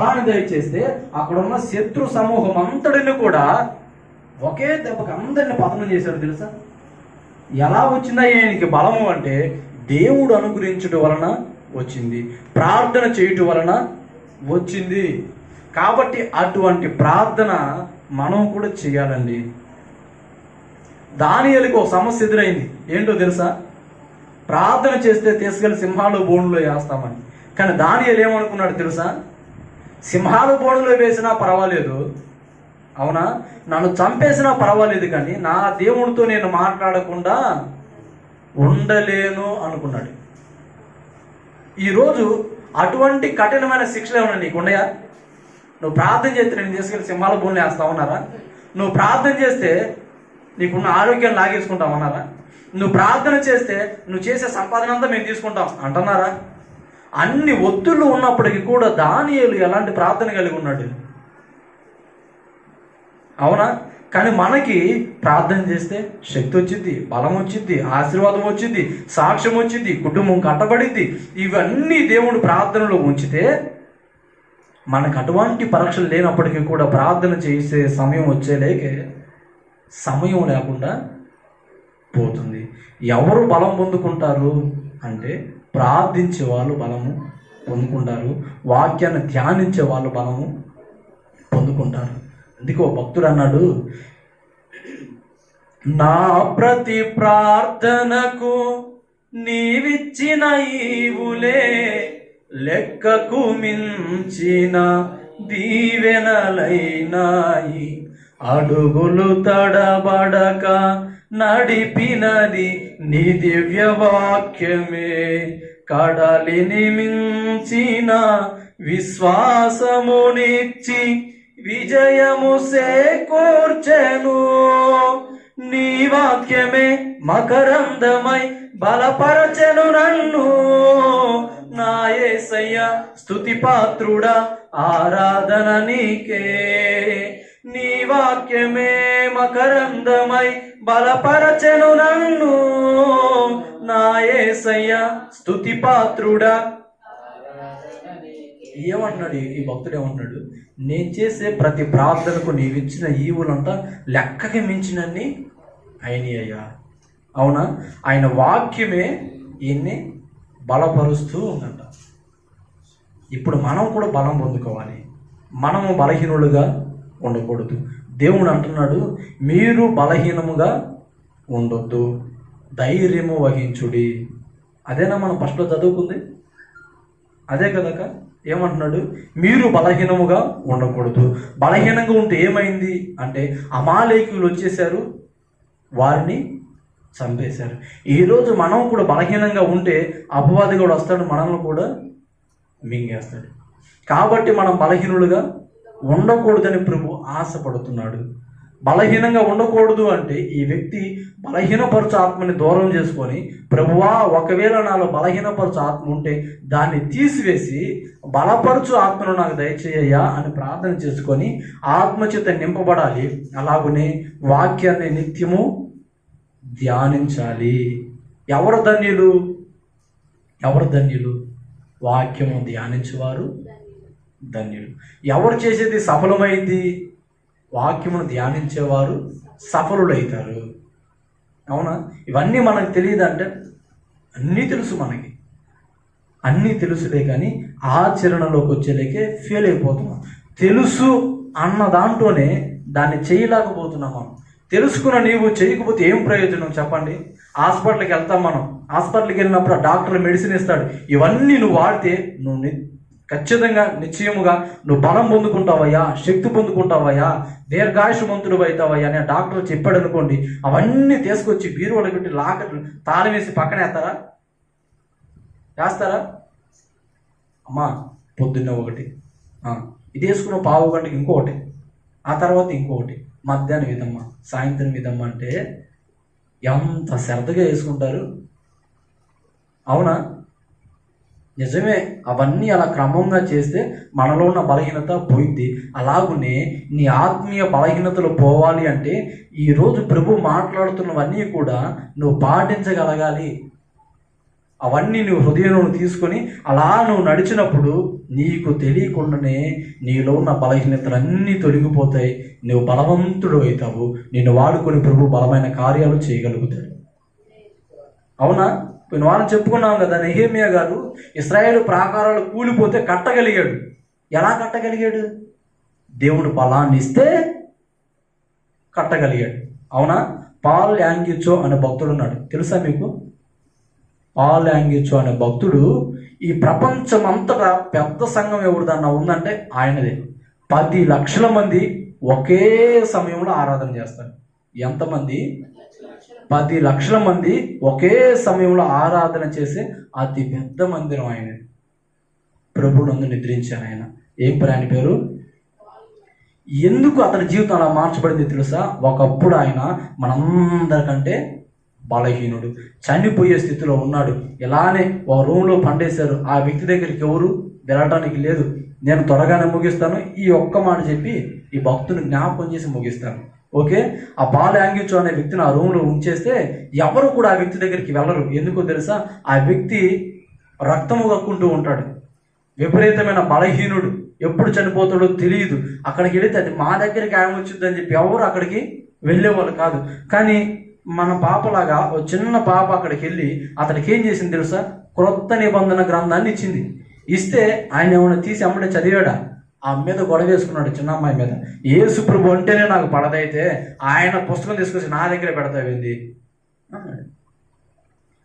బలాన్ని దయచేస్తే అక్కడ ఉన్న శత్రు సమూహం అంతటిని కూడా ఒకే దెబ్బకి అందరిని పతనం చేశాడు తెలుసా? ఎలా వచ్చిందా ఆయనకి బలము అంటే దేవుడు అనుగ్రహించడం వలన వచ్చింది ప్రార్థన చేయటం వలన వచ్చింది. కాబట్టి అటువంటి ప్రార్థన మనం కూడా చేయాలండి. దానియలకు ఒక సమస్య ఎదురైంది. ఏంటో తెలుసా? ప్రార్థన చేస్తే తీసుకెళ్ళి సింహాలు బోనులో వేస్తామని. కానీ దానియలు ఏమనుకున్నాడు తెలుసా? సింహాలు బోనులో వేసినా పర్వాలేదు. అవునా? నన్ను చంపేసినా పర్వాలేదు కానీ నా దేవుడితో నేను మాట్లాడకుండా ఉండలేను అనుకున్నాడు. ఈరోజు అటువంటి కఠినమైన శిక్షలు ఏమన్నా నీకు ఉన్నాయా? నువ్వు ప్రార్థన చేస్తే నేను తీసుకెళ్ళి సింహాల భూమిని వేస్తా ఉన్నారా? నువ్వు ప్రార్థన చేస్తే నీకున్న ఆరోగ్యాన్ని లాగేసుకుంటాం అన్నారా నువ్వు ప్రార్థన చేస్తే నువ్వు చేసే సంపాదన అంతా మేము తీసుకుంటాం అంటున్నారా? అన్ని ఒత్తులు ఉన్నప్పటికీ కూడా దానియలు ఎలాంటి ప్రార్థన కలిగి ఉన్నాడు? అవునా? కానీ మనకి ప్రార్థన చేస్తే శక్తి వచ్చింది బలం వచ్చింది ఆశీర్వాదం వచ్చింది సాక్ష్యం వచ్చింది కుటుంబం కట్టబడింది ఇవన్నీ దేవుడు ప్రార్థనలో ఉంచితే మనకు అటువంటి పరీక్షలు లేనప్పటికీ కూడా ప్రార్థన చేసే సమయం వచ్చేలేకే సమయం లేకుండా పోతుంది. ఎవరు బలం పొందుకుంటారు అంటే ప్రార్థించే వాళ్ళు బలము పొందుకుంటారు వాక్యాన్ని ధ్యానించే వాళ్ళు బలము పొందుకుంటారు. అందుకే ఓ భక్తుడు అన్నాడు నా ప్రతి ప్రార్థనకు నీవిచ్చిన ఈవులే లెక్కకు మించిన దీవెనలైనాయి. అడుగులు తడబడక నడిపినది నీ దివ్య వాక్యమే కడలిని మించిన విశ్వాసమునిచ్చి విజయము సేకూర్చెను. నీ వాక్యమే మకరందమై బలపరచెను నన్ను. నా యేసయ్య స్తుతి పాత్రుడా ఆరాధన నీకే. నీ వాక్యమే మకరందమై బలపరచెను నన్ను నా యేసయ్య స్తుతి పాత్రుడా. ఏమంటున్నాడు ఈ- భక్తుడు ఏమంటున్నాడు? నేను చేసే ప్రతి ప్రార్థనకు నీవు ఇచ్చిన ఈవులంతా లెక్కకి మించినన్ని అయినాయ్యా. అవునా? ఆయన వాక్యమే ఈయన్ని బలపరుస్తూ ఉందంట. ఇప్పుడు మనం కూడా బలం పొందుకోవాలి. మనము బలహీనులుగా ఉండకూడదు. దేవుడు అంటున్నాడు మీరు బలహీనముగా ఉండొద్దు ధైర్యము వహించుడి. అదేనా మనం ఫస్ట్లో చదువుకుంది? అదే కదక ఏమంటున్నాడు? మీరు బలహీనముగా ఉండకూడదు. బలహీనంగా ఉంటే ఏమైంది? అంటే అమాలేకులు వచ్చేసారు వారిని చంపేశారు. ఈరోజు మనం కూడా బలహీనంగా ఉంటే అపవాది కూడా వస్తాడు మనల్ని కూడా మింగేస్తాడు. కాబట్టి మనం బలహీనులుగా ఉండకూడదని ప్రభు ఆశపడుతున్నాడు. బలహీనంగా ఉండకూడదు అంటే ఈ వ్యక్తి బలహీనపరచు ఆత్మని దూరం చేసుకొని ప్రభువా ఒకవేళ నాలో బలహీనపరచు ఆత్మ ఉంటే దాన్ని తీసివేసి బలపరచు ఆత్మను నాకు దయచేయ్యా అని ప్రార్థన చేసుకొని ఆత్మచేత నింపబడాలి. అలాగనే వాక్యాన్ని నిత్యము ధ్యానించాలి. ఎవరు ధన్యులు? ఎవరు ధన్యులు? వాక్యము ధ్యానించేవారు ధన్యుడు. ఎవరు చేసేది సఫలమైంది? వాక్యమును ధ్యానించేవారు సఫలులైతారు. అవునా? ఇవన్నీ మనకు తెలియదు అంటే అన్నీ తెలుసు మనకి. అన్నీ తెలుసులే కానీ ఆచరణలోకి వచ్చేలేకే ఫెయిల్ అయిపోతున్నాం. తెలుసు అన్న దాంట్లోనే దాన్ని చేయలేకపోతున్నాం మనం. తెలుసుకున్న నీవు చేయకపోతే ఏం ప్రయోజనం చెప్పండి? హాస్పిటల్కి వెళ్తాం మనం. హాస్పిటల్కి వెళ్ళినప్పుడు ఆ డాక్టర్ మెడిసిన్ ఇస్తాడు. ఇవన్నీ నువ్వు వాడితే నువ్వు ఖచ్చితంగా నిశ్చయముగా నువ్వు బలం పొందుకుంటావయ్యా శక్తి పొందుకుంటావయ్యా దీర్ఘాయుషమంతుడు అవుతావయ్యా అని ఆ డాక్టర్ చెప్పాడు అనుకోండి అవన్నీ తీసుకొచ్చి బీరువాడ పెట్టి లాకర్ తాళం వేసి పక్కన వేస్తారా? వేస్తారా? అమ్మా పొద్దున్న ఒకటి. ఇది వేసుకున్న పావు గంటకి ఇంకొకటి. ఆ తర్వాత ఇంకొకటి. మధ్యాహ్నం ఇదమ్మా సాయంత్రం ఇదమ్మా అంటే ఎంత శ్రద్ధగా వేసుకుంటారు? అవునా? నిజమే అవన్నీ అలా క్రమంగా చేస్తే మనలో ఉన్న బలహీనత పోయింది. అలాగునే నీ ఆత్మీయ బలహీనతలు పోవాలి అంటే ఈరోజు ప్రభు మాట్లాడుతున్నవన్నీ కూడా నువ్వు పాటించగలగాలి. అవన్నీ నువ్వు హృదయంలో తీసుకొని అలా నువ్వు నడిచినప్పుడు నీకు తెలియకుండానే నీలో ఉన్న బలహీనతలన్నీ తొలగిపోతాయి. నువ్వు బలవంతుడు అవుతావు. నిన్ను వాడుకొని ప్రభు బలమైన కార్యాలు చేయగలుగుతాడు. అవునా? పోయిన వారం చెప్పుకున్నాం కదా నెహేమియా గారు ఇస్రాయేల్ ప్రాకారాలు కూలిపోతే కట్టగలిగాడు. ఎలా కట్టగలిగాడు? దేవుడు బలాన్ని ఇస్తే కట్టగలిగాడు. అవునా? పాల్ యాంగిచో అనే భక్తుడు ఉన్నాడు. తెలుసా మీకు? పాల్ యాంగిచో అనే భక్తుడు ఈ ప్రపంచం అంతటా పెద్ద సంఘం ఎవరిదన్నా ఉందంటే ఆయనదే. పది లక్షల మంది ఒకే సమయంలో ఆరాధన చేస్తారు. ఎంతమంది? పది లక్షల మంది ఒకే సమయంలో ఆరాధన చేసే అతి పెద్ద మందిరం ఆయన. ప్రభుడు అందు నిద్రించారు ఆయన. ఏం పేరు ఆయన పేరు? ఎందుకు అతని జీవితం అలా మార్చబడింది తెలుసా? ఒకప్పుడు ఆయన మనందరికంటే బలహీనుడు. చనిపోయే స్థితిలో ఉన్నాడు. ఇలానే ఒక రూమ్లో పండేశారు. ఆ వ్యక్తి దగ్గరికి ఎవరు? వెళ్ళటానికి లేదు. నేను త్వరగానే ముగిస్తాను. ఈ ఒక్క మాట చెప్పి ఈ భక్తుని జ్ఞాపకం చేసి ముగిస్తాను. ఓకే? ఆ బాల్ యాంగిచో అనే వ్యక్తిని ఆ రూమ్లో ఉంచేస్తే ఎవరు కూడా ఆ వ్యక్తి దగ్గరికి వెళ్ళరు. ఎందుకో తెలుసా? ఆ వ్యక్తి రక్తము కక్కుంటూ ఉంటాడు. విపరీతమైన బలహీనుడు. ఎప్పుడు చనిపోతాడో తెలియదు. అక్కడికి వెళితే అది మా దగ్గరికి ఆయన వచ్చిందని చెప్పి ఎవరు అక్కడికి వెళ్ళేవాళ్ళు కాదు. కానీ మన పాపలాగా ఓ చిన్న పాప అక్కడికి వెళ్ళి అతనికి ఏం చేసింది తెలుసా? క్రొత్త నిబంధన గ్రంథాన్ని ఇచ్చింది. ఇస్తే ఆయన ఏమైనా తీసి అమ్మడే చదివాడా? ఆ మీద గొడవ వేసుకున్నాడు చిన్న అమ్మాయి మీద. ఏసు ప్రభు అంటేనే నాకు పడదైతే ఆయన పుస్తకం తీసుకొచ్చి నా దగ్గర పెడతావింది అన్నాడు.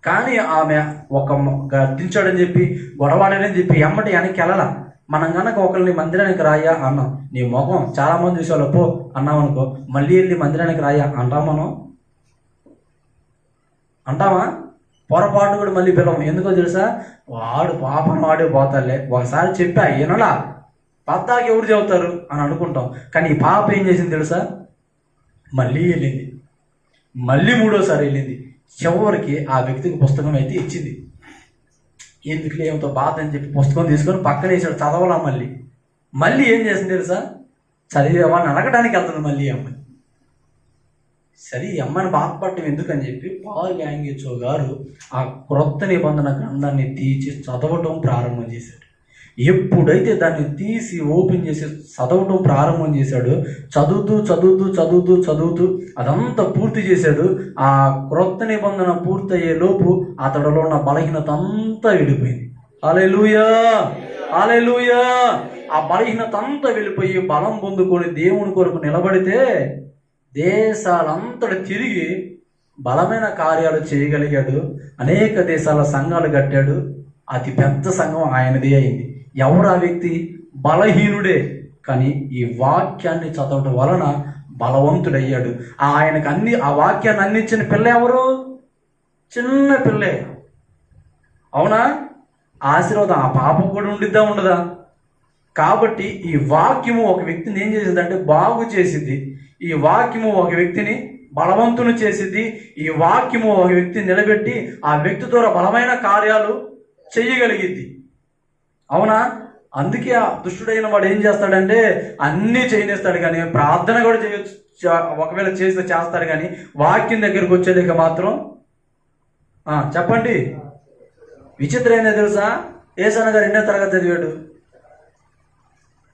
కానీ ఆమె ఒక గర్తించాడని చెప్పి గొడవాడని చెప్పి ఎమ్మటి వెనక్కి వెళ్ళాల. మనం కనుక ఒకరిని మందిరానికి రాయా అన్నాం. నీ ముఖం చాలా మంది చూసేవాళ్ళు పో అన్నాం అనుకో. మళ్ళీ వెళ్ళి మందిరానికి రాయా అంటాం మనం? అంటావా పొరపాటు కూడా మళ్ళీ పిలవం. ఎందుకో తెలుసా? వాడు పాపం వాడే పోతాలే ఒకసారి చెప్పా ఈయనలా పద్దాకి ఎవరు చెబుతారు అని అనుకుంటాం. కానీ ఈ పాప ఏం చేసింది తెలుసా? మళ్ళీ వెళ్ళింది. మళ్ళీ మూడోసారి వెళ్ళింది. చివరికి ఆ వ్యక్తికి పుస్తకం అయితే ఇచ్చింది. ఎందుకు ఏమితో బాధ అని చెప్పి పుస్తకం తీసుకొని పక్కన వేసాడు చదవలా మళ్ళీ. మళ్ళీ ఏం చేసింది తెలుసా? చదివేవా అని అడగడానికి వెళ్తుంది మళ్ళీ అమ్మాయి. సరే ఈ అమ్మాయిని బాధపడటం ఎందుకని చెప్పి పాల్ యాంగిచో గారు ఆ క్రొత్త నిబంధన గ్రంథాన్ని తీసి చదవటం ప్రారంభం చేశాడు ఎప్పుడైతే దాన్ని తీసి ఓపెన్ చేసి చదవటం ప్రారంభం చేశాడు చదువుతూ చదువుతూ చదువుతూ చదువుతూ అదంతా పూర్తి చేశాడు. ఆ క్రొత్త నిబంధన పూర్తయ్యే లోపు అతడిలో ఉన్న బలహీనత అంతా వెళ్ళిపోయింది. అలే లూయా ఆ బలహీనత అంతా వెళ్ళిపోయి బలం పొందుకొని దేవుని కొరకు నిలబడితే దేశాలంతట తిరిగి బలమైన కార్యాలు చేయగలిగాడు. అనేక దేశాల సంఘాలు కట్టాడు. అతి పెద్ద సంఘం ఆయనదే అయింది. ఎవరు ఆ వ్యక్తి? బలహీనుడే. కానీ ఈ వాక్యాన్ని చదవటం వలన బలవంతుడయ్యాడు. ఆయనకు అన్ని ఆ వాక్యాన్ని అందించిన పిల్ల ఎవరు? చిన్న పిల్లే. అవునా? ఆశీర్వాదం ఆ పాప కూడా ఉండిద్దా ఉండదా? కాబట్టి ఈ వాక్యము ఒక వ్యక్తిని ఏం చేసిందంటే బాగు చేసింది ఈ వాక్యము ఒక వ్యక్తిని బలవంతుని చేసింది ఈ వాక్యము ఒక వ్యక్తిని నిలబెట్టి ఆ వ్యక్తి ద్వారా బలమైన కార్యాలు చెయ్యగలిగిద్ది అవునా? అందుకే ఆ దుష్టుడైన వాడు ఏం చేస్తాడంటే అన్నీ చేయనిస్తాడు కానీ ప్రార్థన కూడా చేయొచ్చు ఒకవేళ చేస్తే చేస్తాడు కానీ వాక్యం దగ్గరికి వచ్చేదిక మాత్రం చెప్పండి. విచిత్రమైన తెలుసా? ఏసన్న గారు ఎన్నో తరగతి చదివాడు?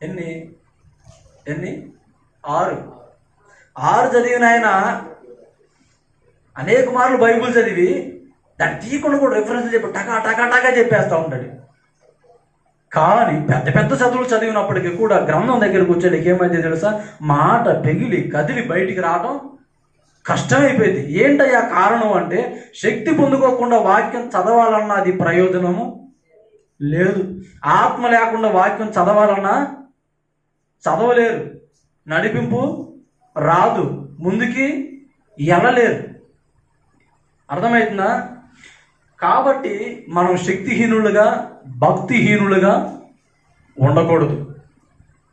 ఎన్ని? ఎన్ని? ఆరు. ఆరు చదివిన ఆయన అనేక మార్లు బైబుల్ చదివి దాన్ని తీయకుండా కూడా రిఫరెన్స్ చెప్పి టకా టకా టకా చెప్పేస్తూ ఉంటాడు. కానీ పెద్ద పెద్ద చదువులు చదివినప్పటికీ కూడా గ్రంథం దగ్గరకు వచ్చేటికి ఏమైతే తెలుసా? మాట పెగిలి కదిలి బయటికి రావడం కష్టమైపోయింది. ఏంటయ్యా కారణం అంటే శక్తి పొందుకోకుండా వాక్యం చదవాలన్నా అది ప్రయోజనము లేదు. ఆత్మ లేకుండా వాక్యం చదవాలన్నా చదవలేరు. నడిపింపు రాదు. ముందుకి వెళ్ళలేరు అర్థమవుతుందా? కాబట్టి మనం శక్తిహీనులుగా భక్తిహీనులుగా ఉండకూడదు.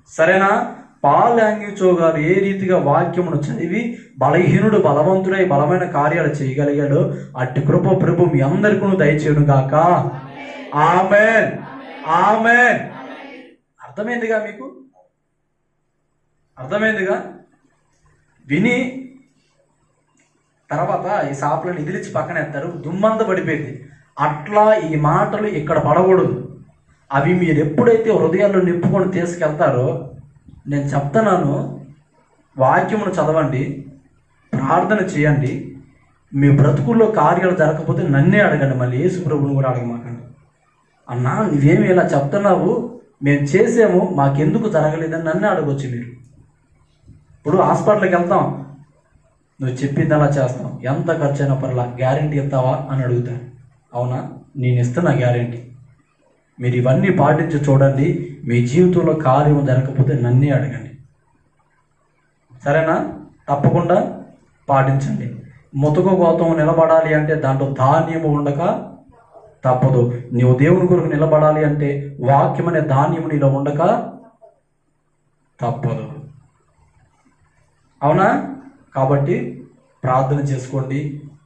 సరేనా? పాలాంగిచో గారు ఏ రీతిగా వాక్యమును చదివి బలహీనుడు బలవంతుడై బలమైన కార్యాలు చేయగలిగాడో అట్టి కృప ప్రభు మీ అందరికీ దయచేయను గాక. ఆమెన్. ఆమెన్. అర్థమైందిగా మీకు? అర్థమైందిగా? విని తర్వాత ఈ సాపులను ఎదిలిచి పక్కన ఎత్తారు. దుమ్మంత పడిపోయింది. అట్లా ఈ మాటలు ఇక్కడ పడకూడదు. అవి మీరు ఎప్పుడైతే హృదయాల్లో నింపుకొని తీసుకెళ్తారో నేను చెప్తున్నాను వాక్యమును చదవండి ప్రార్థన చేయండి. మీ బ్రతుకుల్లో కార్యాలు జరగకపోతే నన్నే అడగండి. మళ్ళీ యేసు ప్రభుని కూడా అడగమాకండి అన్నా నువ్వేమి ఇలా చెప్తున్నావు? మేము చేసాము మాకెందుకు జరగలేదని నన్నే అడగొచ్చు మీరు. ఇప్పుడు హాస్పిటల్కి వెళ్తాం. నువ్వు చెప్పింది అలా చేస్తాం ఎంత ఖర్చు అయినా పర్లా గ్యారంటీ ఇస్తావా అని అడుగుతాను అవునా? నేను ఇస్తున్నా గ్యారంటీ. మీరు ఇవన్నీ పాటించి చూడండి మీ జీవితంలో కార్యం జరగకపోతే నన్నే అడగండి. సరేనా? తప్పకుండా పాటించండి. ముతక గోతం నిలబడాలి అంటే దాంట్లో ధాన్యము ఉండక తప్పదు. నీవు దేవుని కొరకు నిలబడాలి అంటే వాక్యం అనే ధాన్యము నీలో ఉండక తప్పదు. అవునా? కాబట్టి ప్రార్థన చేసుకోండి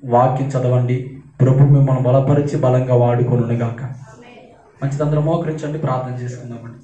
వాక్యం చదవండి ప్రభు మిమ్మల్ని బలపరిచి బలంగా వాడుకొను గాక మంచిదందరం మోకరించండి ప్రార్థన చేసుకుందామండి.